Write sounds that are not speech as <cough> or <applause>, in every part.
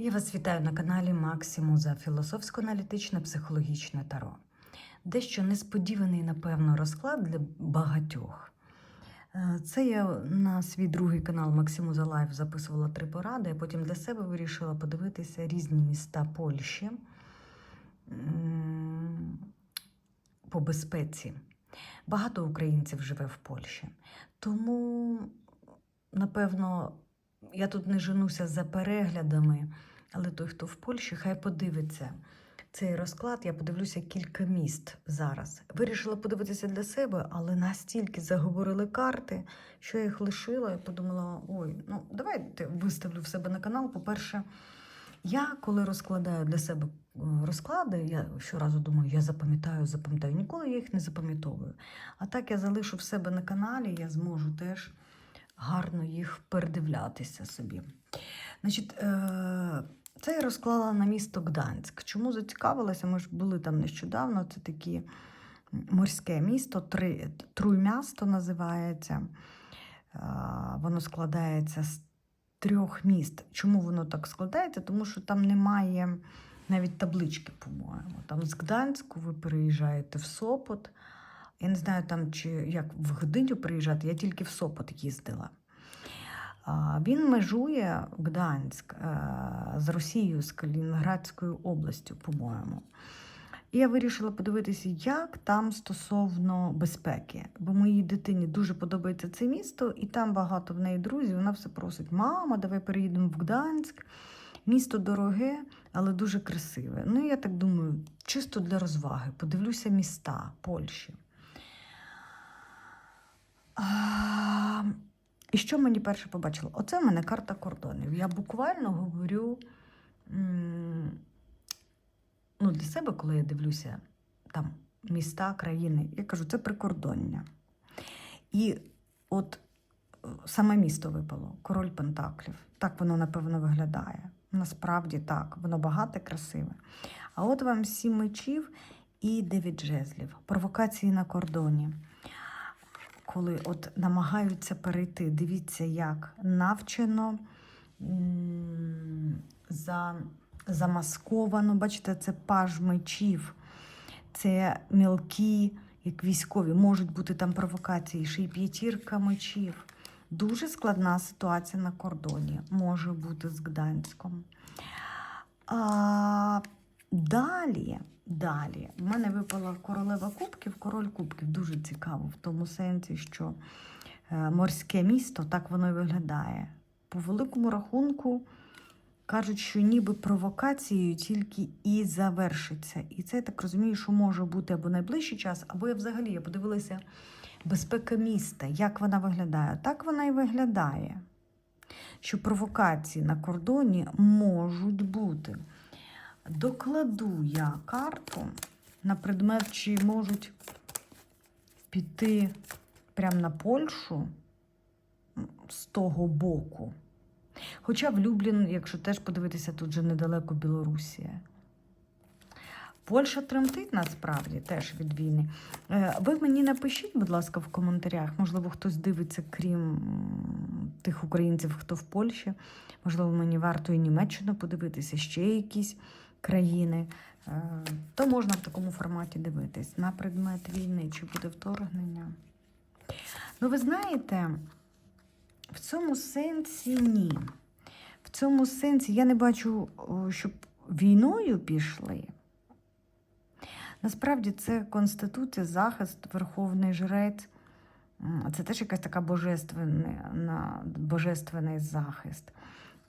Я вас вітаю на каналі Максимуза філософсько-аналітичне психологічне таро. Дещо несподіваний, напевно, розклад для багатьох. Е, Це я на свій другий канал Максимуза Лайф записувала три поради, а потім для себе вирішила подивитися різні міста Польщі по безпеці. Багато українців живе в Польщі. Тому, напевно, я тут не женуся за переглядами, але той, хто в Польщі, хай подивиться цей розклад. Я подивлюся кілька міст зараз. Вирішила подивитися для себе, але настільки заговорили карти, що я їх лишила і подумала: ой, ну давайте виставлю в себе на канал. По-перше, я коли розкладаю для себе е, розклади, я щоразу думаю, я запам'ятаю, запам'ятаю. Ніколи я їх не запам'ятовую. А так я залишу в себе на каналі, я зможу теж гарно їх передивлятися собі. Значить, е- це я розклала на місто Гданськ. Чому зацікавилася? Ми ж були там нещодавно. Це таке морське місто, три, Труймясто називається. Воно складається з трьох міст. Чому воно так складається? Тому що там немає навіть таблички, по-моєму. Там з Гданську ви переїжджаєте в Сопот. Я не знаю, там чи як в Гдиню приїжджати, я тільки в Сопот їздила. Він межує Гданськ е, з Росією, з Калінінградською областю, по-моєму. І я вирішила подивитися, як там стосовно безпеки. Бо моїй дитині дуже подобається це місто, і там багато в неї друзів. Вона все просить: мама, давай переїдемо в Гданськ. Місто дороге, але дуже красиве. Ну, я так думаю, чисто для розваги. Подивлюся міста Польщі. І що мені перше побачило? Оце в мене карта кордонів. Я буквально говорю ну, для себе, коли я дивлюся там міста, країни, я кажу, це прикордоння. І от е, саме місто випало, король Пентаклів. Так воно, напевно, виглядає. Насправді так, воно багате, красиве. А от вам сім мечів і дев'ять жезлів. Провокації на кордоні коли от намагаються перейти. Дивіться, як навчено, за, замасковано. Бачите, це паж мечів, це мілкі, як військові, можуть бути там провокації, ще й п'ятірка мечів. Дуже складна ситуація на кордоні може бути з Гданськом. А, далі, далі, в мене випала королева кубків, король кубків. Дуже цікаво в тому сенсі, що е, морське місто так воно і виглядає. По великому рахунку кажуть, що ніби провокацією тільки і завершиться. І це я так розумію, що може бути або найближчий час, або я взагалі я подивилася безпека міста, як вона виглядає. Так вона і виглядає. Що провокації на кордоні можуть бути. Докладу я карту на предмет, чи можуть піти прямо на Польщу з того боку. Хоча в Люблін, якщо теж подивитися, тут же недалеко Білорусія. Польща тремтить насправді теж від війни. Е, Ви мені напишіть, будь ласка, в коментарях. Можливо, хтось дивиться, крім тих українців, хто в Польщі. Можливо, мені варто і Німеччину подивитися, ще якісь країни. Е, То можна в такому форматі дивитись на предмет війни, чи буде вторгнення. Ну, ви знаєте, в цьому сенсі ні. В цьому сенсі я не бачу, щоб війною пішли. Насправді це Конституція, захист, Верховний Жрець. Це теж якась така божественний, на, божественний захист.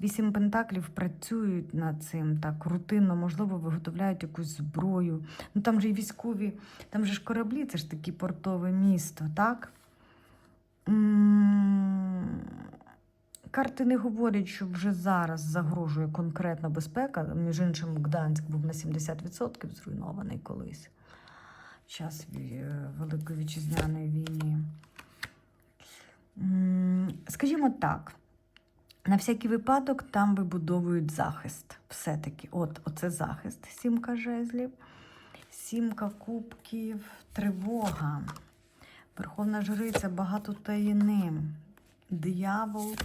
Вісім пентаклів працюють над цим так рутинно, можливо, виготовляють якусь зброю. Ну там же і військові, там же ж кораблі, це ж таке портове місто, так? Карти не говорять, що вже зараз загрожує конкретна безпека. Між іншим, Гданськ був на 70% зруйнований колись. Час е, Великої вітчизняної війни. Скажімо так, на всякий випадок там вибудовують захист. Все-таки, от, оце захист, сімка жезлів, сімка кубків, тривога. Верховна жриця, багато таїни, диявол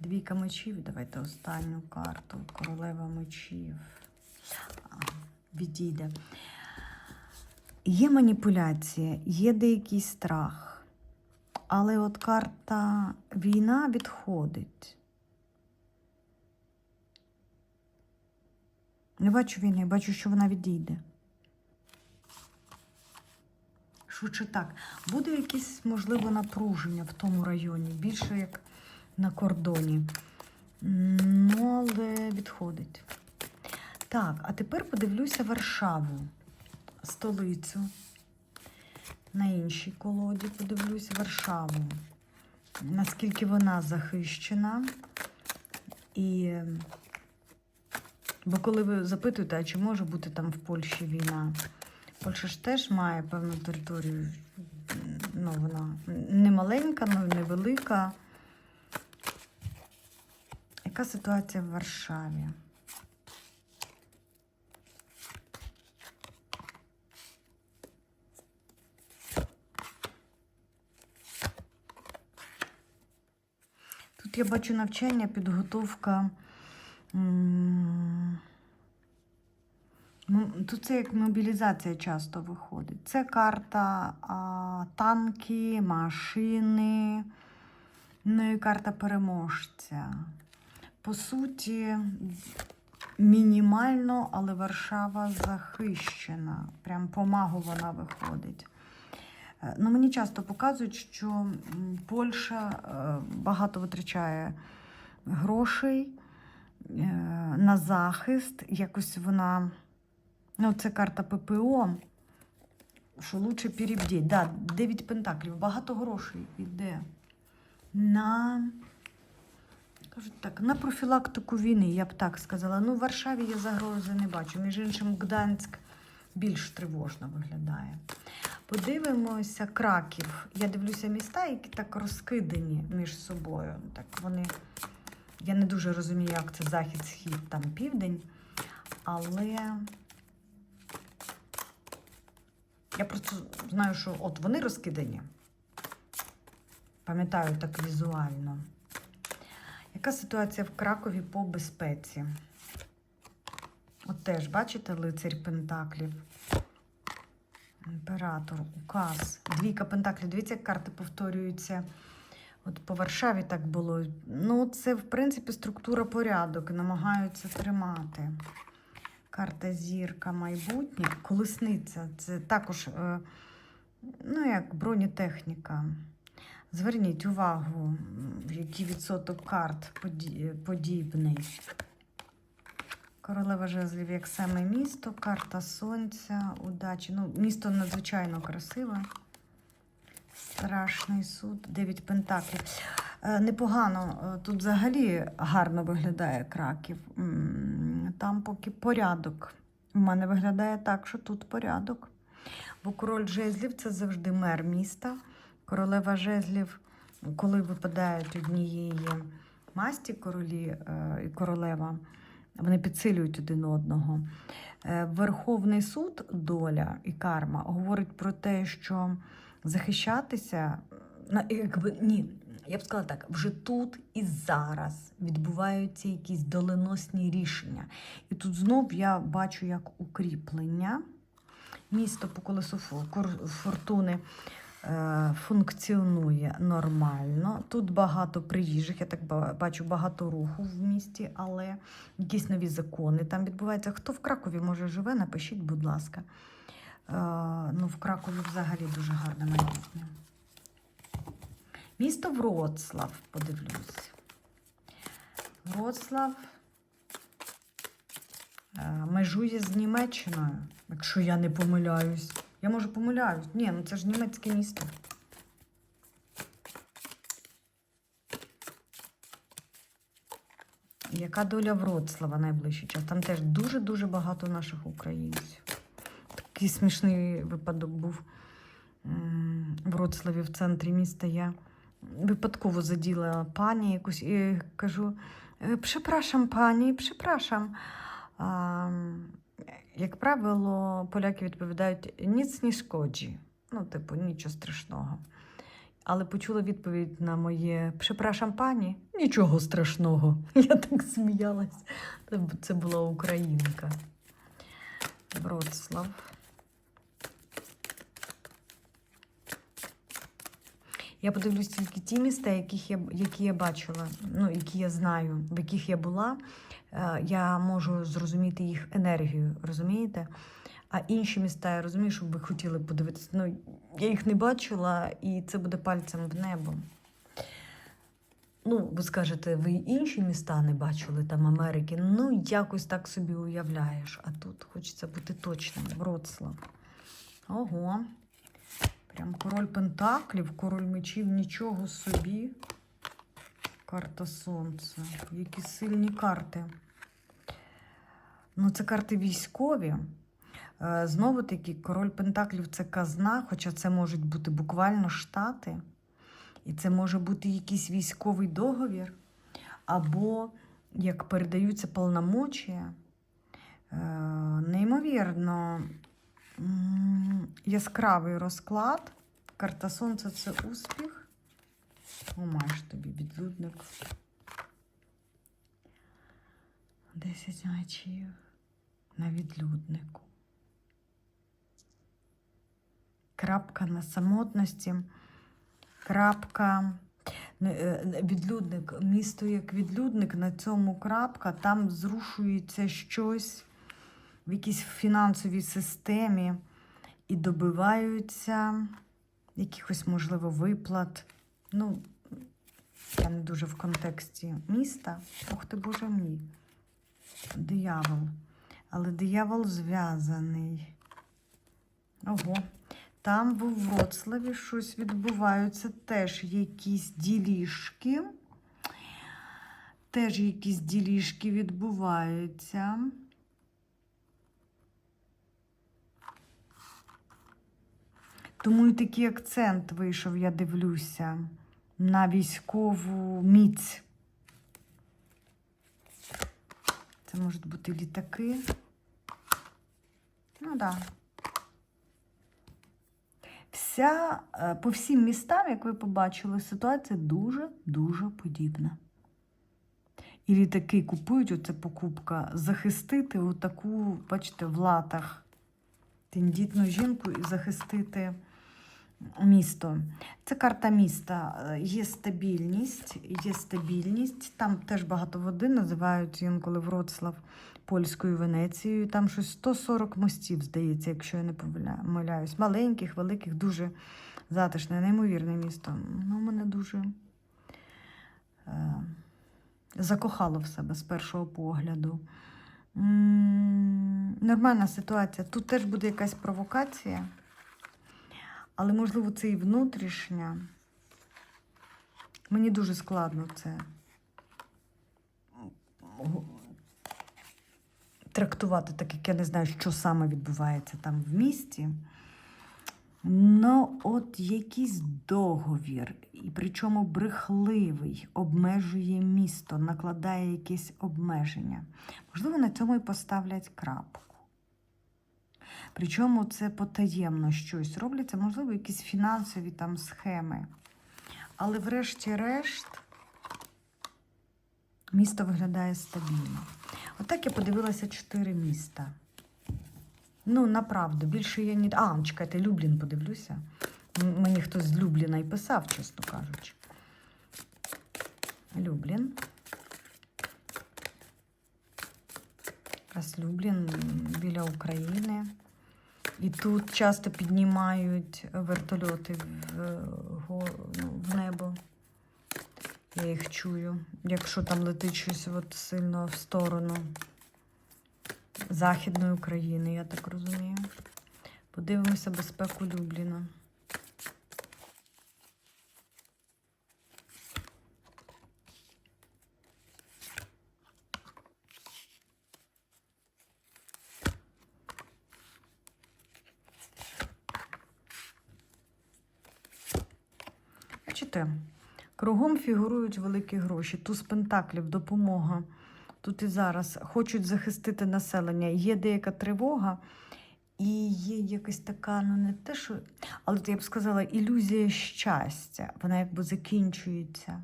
Двійка мечів. Давайте останню карту. Королева мечів. Відійде. Є маніпуляція, є деякий страх. Але от карта війна відходить. Не бачу війни, бачу, що вона відійде. Швидше так. Буде якесь, можливо, напруження в тому районі, більше як на кордоні. Ну, але відходить. Так, а тепер подивлюся Варшаву, столицю. На іншій колоді подивлюся Варшаву. Наскільки вона захищена. І Бо коли ви запитуєте, а чи може бути там в Польщі війна? Польща ж теж має певну територію. Ну, вона не маленька, ну не велика. Яка ситуація в Варшаві? Я бачу навчання, підготовка. Ну, Тут це як мобілізація часто виходить. Це карта а, танки, машини, ну і карта переможця. По суті, мінімально, але Варшава захищена. Прям по магу вона виходить. Е, Ну, мені часто показують, що Польща е, багато витрачає грошей е, на захист. Якось вона. Ну, це карта ППО. Що лучше перебдіть. Да, 9 пентаклів. Багато грошей йде на. Кажуть так, на профілактику війни, я б так сказала. Ну, в Варшаві я загрози не бачу. Між іншим, Гданськ більш тривожно виглядає. Подивимося, Краків. Я дивлюся міста, які так розкидані між собою. Так вони. Я не дуже розумію, як це захід, схід, там південь. Але я просто знаю, що от вони розкидані. Пам'ятаю так візуально. Яка ситуація в Кракові по безпеці? От теж, бачите, лицарь Пентаклів. Імператор, указ. Двійка Пентаклів. Дивіться, як карти повторюються. От по Варшаві так було. Ну, це, в принципі, структура порядок. Намагаються тримати. Карта зірка майбутнє. Колесниця. Це також, е, ну, як бронетехніка. Зверніть увагу, який відсоток карт подібний. Королева жезлів як саме місто, карта сонця, удачі. Ну, місто надзвичайно красиве. Страшний суд, 9 пентаклів. Е, Непогано, е, тут взагалі гарно виглядає краків. Там поки порядок. У мене виглядає так, що тут порядок. Бо король жезлів це завжди мер міста. Королева жезлів, коли випадають однієї масті королі е, і королева, вони підсилюють один одного. Е, Верховний суд, доля і карма говорить про те, що захищатися, якби ні, я б сказала так, вже тут і зараз відбуваються якісь доленосні рішення. І тут знов я бачу як укріплення. Місто по колесу фортуни функціонує нормально. Тут багато приїжджих, я так бачу багато руху в місті, але якісь нові закони там відбуваються. Хто в Кракові може живе, напишіть, будь ласка. Е, ну, в Кракові взагалі дуже гарне майбутнє. Місто Вроцлав, подивлюсь. Вроцлав е, межує з Німеччиною, якщо я не помиляюсь. Я може помиляюсь. Ні, ну це ж німецьке місто. Яка доля Вроцлава найближчий час? Там теж дуже-дуже багато наших українців. Такий смішний випадок був в Вроцлаві в центрі міста. Я випадково заділа пані якусь і кажу: «Е, Прzepraszam пані, przepraszam. Як правило, поляки відповідають ніц не шкоджі. Ну, типу, нічого страшного. але почула відповідь на моє «Прzepraszam пані. Нічого страшного. <laughs> Я так сміялась. Це була українка. Вроцлав. Я подивлюсь тільки ті міста, яких я, які я бачила, ну, які я знаю, в яких я була. Е, Я можу зрозуміти їх енергію, розумієте? А інші міста, я розумію, що ви хотіли подивитися. Ну, я їх не бачила, і це буде пальцем в небо. Ну, ви скажете, ви інші міста не бачили там Америки. Ну, якось так собі уявляєш. А тут хочеться бути точним. Вроцлав. Ого. Прям король Пентаклів, король мечів, нічого собі. Карта Сонця. Які сильні карти. Ну, це карти військові. Е, Знову таки, король Пентаклів це казна, хоча це можуть бути буквально штати. І це може бути якийсь військовий договір, або як передаються повномочія. Е, Неймовірно яскравий розклад. Карта Сонця це успіх. О, тобі відлюдник. Десять мечів на відлюднику. Крапка на самотності. Крапка. е, Відлюдник, місто як відлюдник, на цьому крапка, там зрушується щось в якійсь фінансовій системі і добиваються якихось, можливо, виплат. Ну, я не дуже в контексті міста. Ох ти, боже мій. Диявол. Але диявол зв'язаний. Ого. Там в Вроцлаві щось відбуваються, теж якісь ділішки. Теж якісь ділішки відбуваються. Тому і такий акцент вийшов, я дивлюся, на військову міць. Це можуть бути літаки. Ну так. Да. Вся, е, по всім містам, як ви побачили, ситуація дуже-дуже подібна. І літаки купують, оце покупка, захистити отаку, бачите, в латах тендітну жінку і захистити місто. Це карта міста. Е, Є стабільність, є стабільність. Там теж багато води називають інколи Вроцлав польською Венецією. Там щось 140 мостів, здається, якщо я не помиля- помиляюсь. Маленьких, великих, дуже затишне, неймовірне місто. Ну, мене дуже е, закохало в себе з першого погляду. М, Нормальна ситуація. Тут теж буде якась провокація, але, можливо, це і внутрішня. Мені дуже складно це трактувати, так як я не знаю, що саме відбувається там в місті. Ну, от якийсь договір, і причому брехливий, обмежує місто, накладає якісь обмеження. Можливо, на цьому і поставлять крапку. Причому це потаємно щось робляться, можливо, якісь фінансові там схеми. Але врешті-решт місто виглядає стабільно. Отак я подивилася чотири міста. Ну, направду, більше я ні. А, чекайте, Люблін подивлюся. Мені хтось з Любліна й писав, чесно кажучи. Люблін. Якраз Люблін біля України. І тут часто піднімають вертольоти в, е, ну, в небо. Я їх чую. Якщо там летить щось от сильно в сторону Західної України, я так розумію. Подивимося безпеку Любліна. Бачите, кругом фігурують великі гроші. Туз пентаклів, допомога. Тут і зараз хочуть захистити населення. Є деяка тривога, І є якась така, ну не те, що. Але я б сказала, ілюзія щастя. Вона якби закінчується.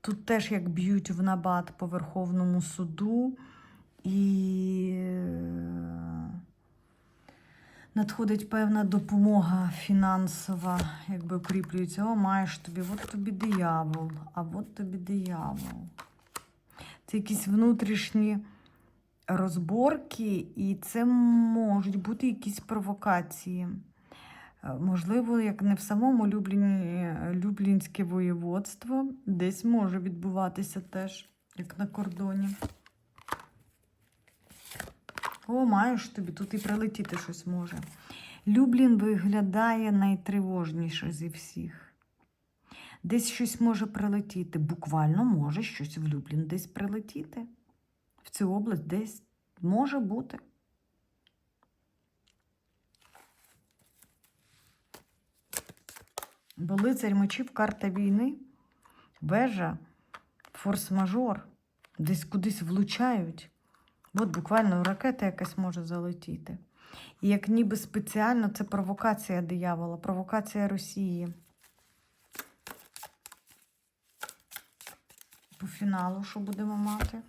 Тут теж як б'ють в набат по Верховному суду, і е, надходить певна допомога фінансова, якби укріплюється. О, маєш тобі, от тобі диявол, а от тобі диявол. Це якісь внутрішні розборки, і це можуть бути якісь провокації. Е, Можливо, як не в самому Люблінське воєводство, десь може відбуватися теж, як на кордоні. О, маєш тобі, тут і прилетіти щось може. Люблін виглядає найтривожніше зі всіх. Десь щось може прилетіти. Буквально може щось в Люблін десь прилетіти. В цю область десь може бути. Бо лицарь мечів, карта війни, вежа, форс-мажор, десь кудись влучають. От буквально ракета якась може залетіти. І як ніби спеціально це провокація диявола, провокація Росії. По фіналу, що будемо мати?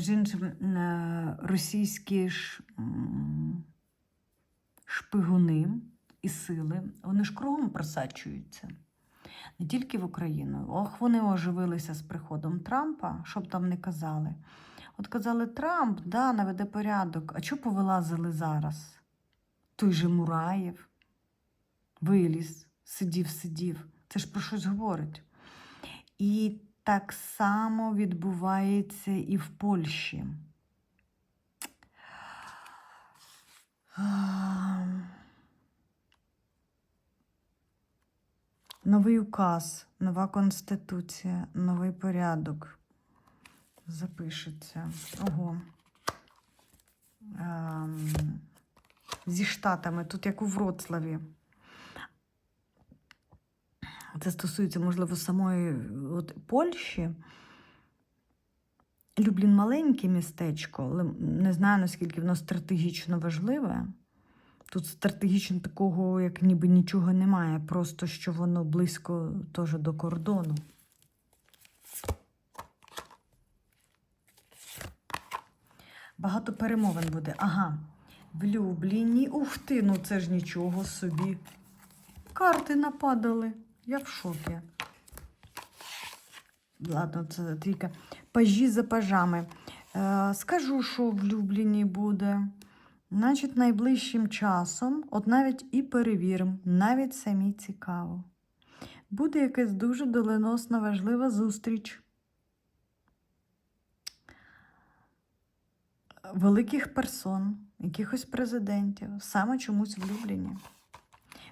Між іншим, е, російські ж шпигуни і сили, вони ж кругом просачуються. Не тільки в Україну. Ох, вони оживилися з приходом Трампа, щоб там не казали. От казали, Трамп, да, наведе порядок. А чого повилазили зараз? Той же Мураєв виліз, сидів, сидів. Це ж про щось говорить. І так само відбувається і в Польщі. Новий указ, нова конституція, новий порядок. Запишеться. Ого. Ем, Зі Штатами, тут як у Вроцлаві. Це стосується, можливо, самої от, Польщі. Люблін маленьке містечко, але не знаю, наскільки воно стратегічно важливе. Тут стратегічно такого, як ніби нічого немає, просто що воно близько теж до кордону. Багато перемовин буде. Ага. В Любліні. Ух ти, ну це ж нічого собі. Карти нападали. Я в шокі. Ладно, це тільки пажі за пажами. Е, скажу, що в Любліні буде. Значить, найближчим часом, от навіть і перевіримо, навіть самі цікаво. Буде якась дуже доленосна важлива зустріч. Великих персон, якихось президентів, саме чомусь в Любліні.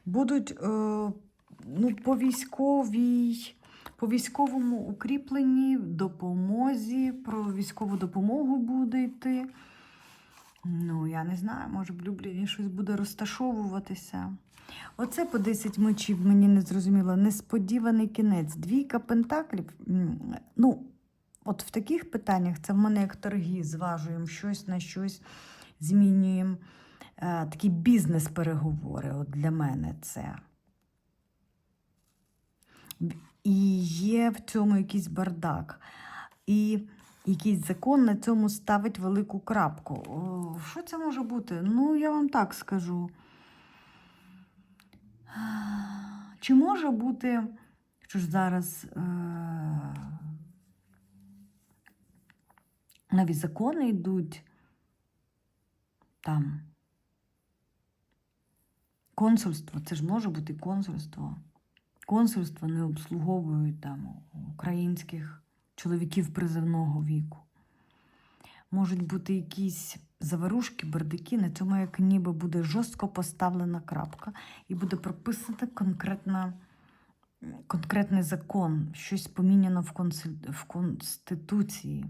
Будуть е, ну, по військовій, по військовому укріпленні, допомозі, про військову допомогу буде йти. Ну, я не знаю, може в Любліні щось буде розташовуватися. Оце по 10 мечів мені не зрозуміло. Несподіваний кінець. Двійка пентаклів. Ну, от в таких питаннях це в мене як торги, зважуємо щось на щось, змінюємо. Е, такі бізнес-переговори от для мене це. І є в цьому якийсь бардак. І якийсь закон на цьому ставить велику крапку. О, Що це може бути? Ну, я вам так скажу. Чи може бути, що ж зараз е- нові закони йдуть там? Консульство, це ж може бути консульство. Консульства не обслуговують там українських чоловіків призивного віку. Можуть бути якісь заварушки, бердики, на цьому як ніби буде жорстко поставлена крапка і буде прописано конкретна, конкретний закон, щось поміняно в, консуль- в Конституції.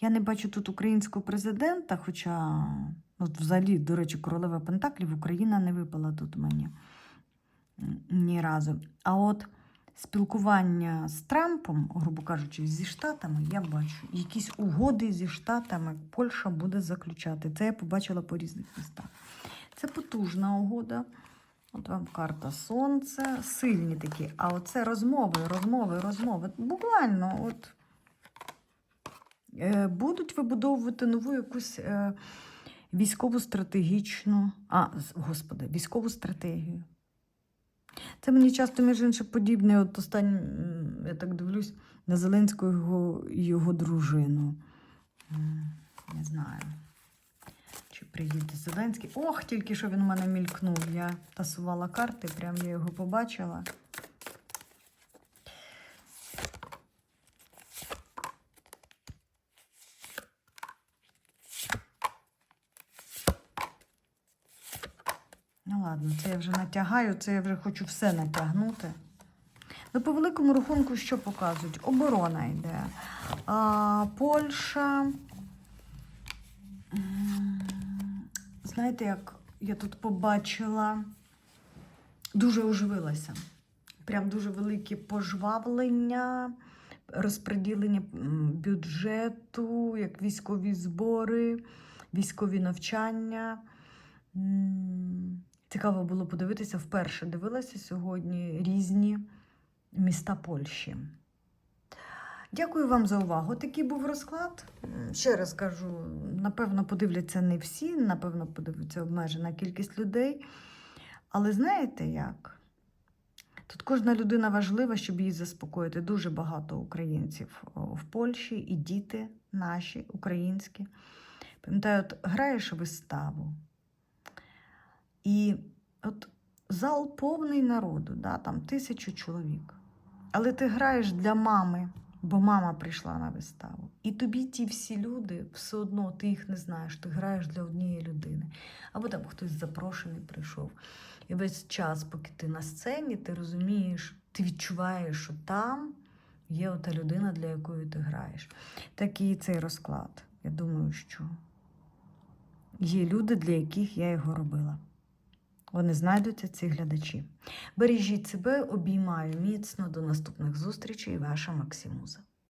Я не бачу тут українського президента, хоча, от взагалі, до речі, королева Пентаклів Україна не випала тут мені ні разу. А от спілкування з Трампом, грубо кажучи, зі Штатами, я бачу. Якісь угоди зі Штатами Польща буде заключати. Це я побачила по різних містах. Це потужна угода. От вам карта Сонце, сильні такі. А оце розмови, розмови, розмови. Буквально, от е, будуть вибудовувати нову якусь е, військову стратегічну, а, господи, військову стратегію. Це мені часто, між іншим, подібне, от останнє, я так дивлюсь, на Зеленського його, його дружину. Не знаю. Чи приїде Зеленський? Ох, тільки що він у мене мількнув. Я тасувала карти, прям я його побачила. Ладно, це я вже натягаю, це я вже хочу все натягнути. Ну, по великому рахунку, що показують? Оборона йде. А, Польща. Знаєте, як я тут побачила, дуже оживилася. Прям дуже велике пожвавлення, розподілення бюджету, як військові збори, військові навчання. Цікаво було подивитися. Вперше дивилася сьогодні різні міста Польщі. Дякую вам за увагу. Такий був розклад. Ще раз кажу: напевно, подивляться не всі, напевно, подивиться обмежена кількість людей. Але знаєте як? Тут кожна людина важлива, щоб її заспокоїти. Дуже багато українців в Польщі і діти наші, українські. Пам'ятаю, от граєш виставу. І от зал повний народу, да, там тисячу чоловік. Але ти граєш для мами, бо мама прийшла на виставу. І тобі ті всі люди, все одно ти їх не знаєш, ти граєш для однієї людини. Або там хтось запрошений прийшов. І весь час, поки ти на сцені, ти розумієш, ти відчуваєш, що там є ота людина, для якої ти граєш. Такий цей розклад. Я думаю, що є люди, для яких я його робила. Вони знайдуться, ці глядачі. Бережіть себе, обіймаю міцно. До наступних зустрічей. Ваша Максимуза.